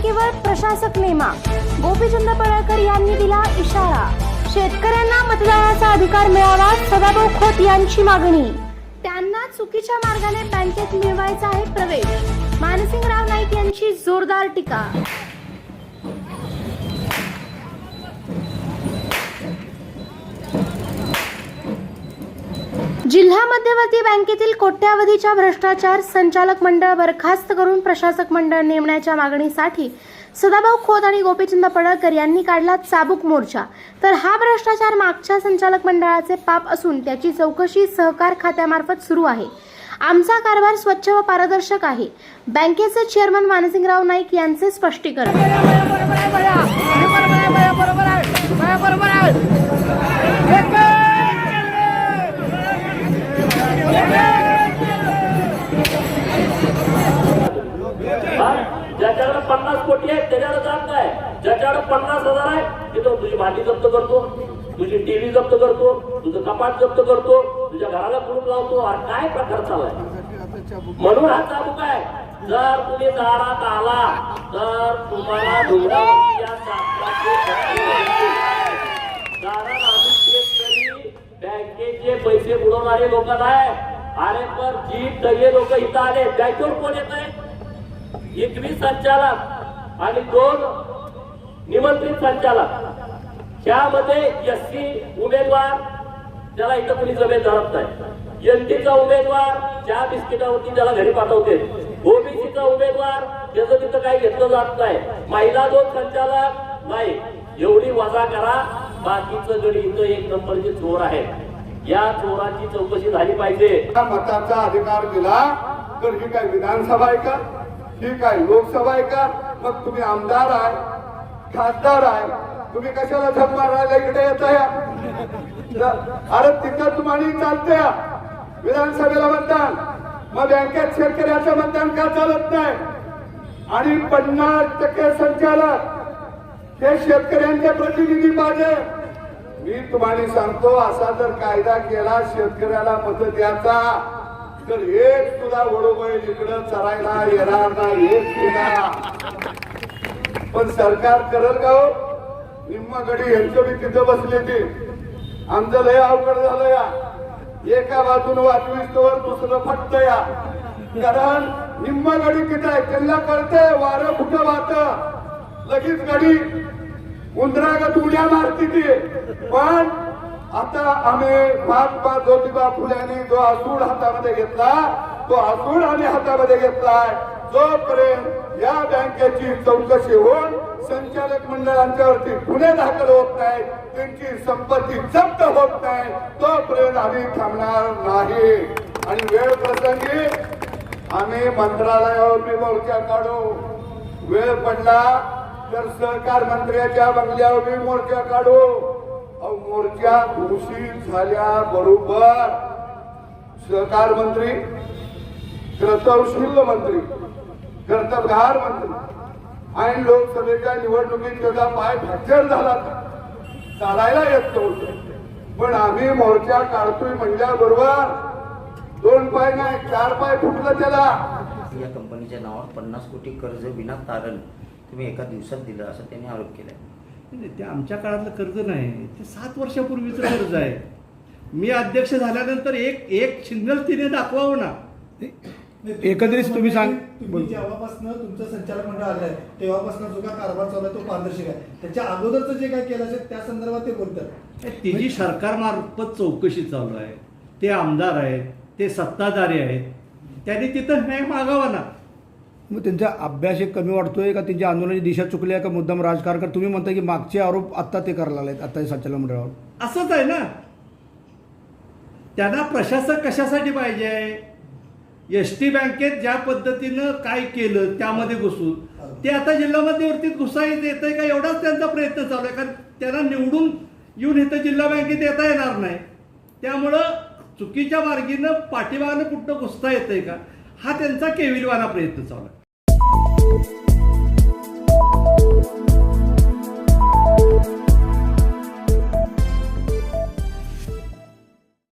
प्रशासक नेमा. गोपीचंद पडळकर यांनी दिला इशारा. शेतकऱ्यांना मतदानाचा अधिकार मिळावा सदाभाऊ खोत यांची मागणी. त्यांना चुकीच्या मार्गाने बँकेत मिळवायचा आहे प्रवेश. मानसिंगराव नाईक यांची जोरदार टीका. जिल्हा मध्यवर्ती बँकेतील कोट्यावधीच्या भ्रष्टाचार संचालक मंडळ बरखास्त करून प्रशासक मंडळ नेमण्याच्या मागणीसाठी सदाभाऊ खोत आणि गोपीचंद पडळकर यांनी काढला चाबूक मोर्चा तर हा भ्रष्टाचार मागच्या संचालक मंडळाचे पाप असून त्याची चौकशी सहकार खात्यामार्फत सुरू आहे आमचा कारभार स्वच्छ व पारदर्शक आहे बँकेचे चेअरमन मानसिंगराव नाईक यांचे स्पष्टीकरण त्याच्याकडे काम काय? ज्याच्याकडे पन्नास हजार आहे तिथं तुझी भांडी जप्त करतो तुझी टीव्ही जप्त करतो तुझं कपाट जप्त करतो तुझ्या घराला कुलूप लावतो. हा काय प्रकार चाललाय? म्हणून हा चालू काय जर तुम्ही दारात आला तर तुम्हाला कारण आम्ही शेतकरी बँकेचे पैसे बुडवणारे लोक नाही. अरे पण जी तगे लोक इथं आले बँकेवर कोण येत आहे एकवीस संचालक आणि दोन निमंत्रित संचालक. त्यामध्ये एस सी उमेदवार त्याला इथं कुणी जमेत धरत नाही. एनटीचा उमेदवार ज्या बिस्किटावरती त्याला घरी पाठवते. ओबीसीचा उमेदवार त्याचं तिथं काही घेतलं जात नाही. महिला दोन संचालक नाही. एवढी वजा करा. बाकीचं गडी इथं एक नंबरचे चोर आहे या चोराची चौकशी झाली पाहिजे. मताचा अधिकार दिला तर ही काय विधानसभा आहे का? ही काय लोकसभा आहे का? मग तुम्ही आमदार आहे खासदार आहे तुम्ही कशाला झक मारायला इकडे येत अरे तिथं तुम्हाला चालते विधानसभेला मतदान. मग बँकेत शेतकऱ्याचं मतदान का चालत नाही? आणि पन्नास टक्के संचालक हे शेतकऱ्यांचे प्रतिनिधी पाहिजे मी तुम्हाला सांगतो असा जर कायदा केला शेतकऱ्याला मत द्यायचा. तर एक सुद्धा वडोबाई इकडं चरायला येणार नाही एक सुद्धा पण सरकार करल का हो? निम्मा गडी यांचं बी तिथं बसले ते. आमचं लय अवघड झालं या. एका बाजून वाचवीस तोवर दुसरं फक्त या. कारण निम्मा गडी तिथं आहे त्यांना कळतंय वारं कुठं वाहत. लगेच गडी उंदरागत उड्या मारती ती. पण आता आम्ही महात्मा ज्योतिबा फुल्यांनी जो आसूड हातामध्ये घेतला तो आसूड आम्ही हातामध्ये घेतलाय. जोपर्यंत या बँकेची चौकशी होऊन संचालक मंडळांच्यावरती गुन्हे दाखल होत नाही त्यांची संपत्ती जप्त होत नाही तोपर्यंत आम्ही थांबणार नाही. आणि वेळ प्रसंगी आम्ही मंत्रालयावर मी मोर्चा काढू. वेळ पडला तर सहकार मंत्र्याच्या बंगल्यावर मी मोर्चा काढू. मोर्चा घोषित झाल्या बरोबर सहकार मंत्री कर्तवशील मंत्री कर्तबगार मंत्री आणि लोकसभेच्या निवडणुकीत त्याचा पाय फ्रॅक्चर झाला चालायला येत नव्हतं पण आम्ही मोर्चा काढतोय म्हणल्याबरोबर दोन पाय नाही चार पाय फुटलं त्याला. या कंपनीच्या नावावर पन्नास कोटी कर्ज विना तारण तुम्ही एका दिवसात दिलं असं त्यांनी आरोप केलाय. नाही, ते आमच्या काळातलं कर्ज नाही. ते सात वर्षापूर्वीचं कर्ज आहे. मी अध्यक्ष झाल्यानंतर एक एक सिग्नल तिने दाखवावं ना. एकंदरीत तुम्ही सांग तुम्ही जेव्हापासून तुमचं संचालक मंडळ आलंय तेव्हापासून जो काय कारभार चालू आहे तो पारदर्शक आहे. त्याच्या अगोदरचं जे काय केलं असेल त्या संदर्भात ते बोलतात. तिची सरकारमार्फत चौकशी चालू आहे ते आमदार आहेत ते सत्ताधारी आहेत त्यांनी तिथं न्याय मागावा ना. मग त्यांचा अभ्यास एक कमी वाटतोय का? त्यांच्या आंदोलनाची दिशा चुकली आहे का? मुद्दाम राजकारण का तुम्ही म्हणता की मागचे आरोप आता ते करायला लागलेत आता संचालन मंडळावर. असंच आहे ना? त्यांना प्रशासक कशासाठी पाहिजे? आहे एस टी बँकेत ज्या पद्धतीनं काय केलं त्यामध्ये घुसून. ते आता जिल्हा मध्यवर्तीत घुसायचं येत आहे का? एवढाच त्यांचा प्रयत्न चालू आहे. कारण त्यांना निवडून येऊन इथं जिल्हा बँकेत येता येणार नाही. त्यामुळं चुकीच्या मार्गीनं पाठीमागनं कुठं घुसता येतंय का? हा त्यांचा केविलवाना प्रयत्न चालू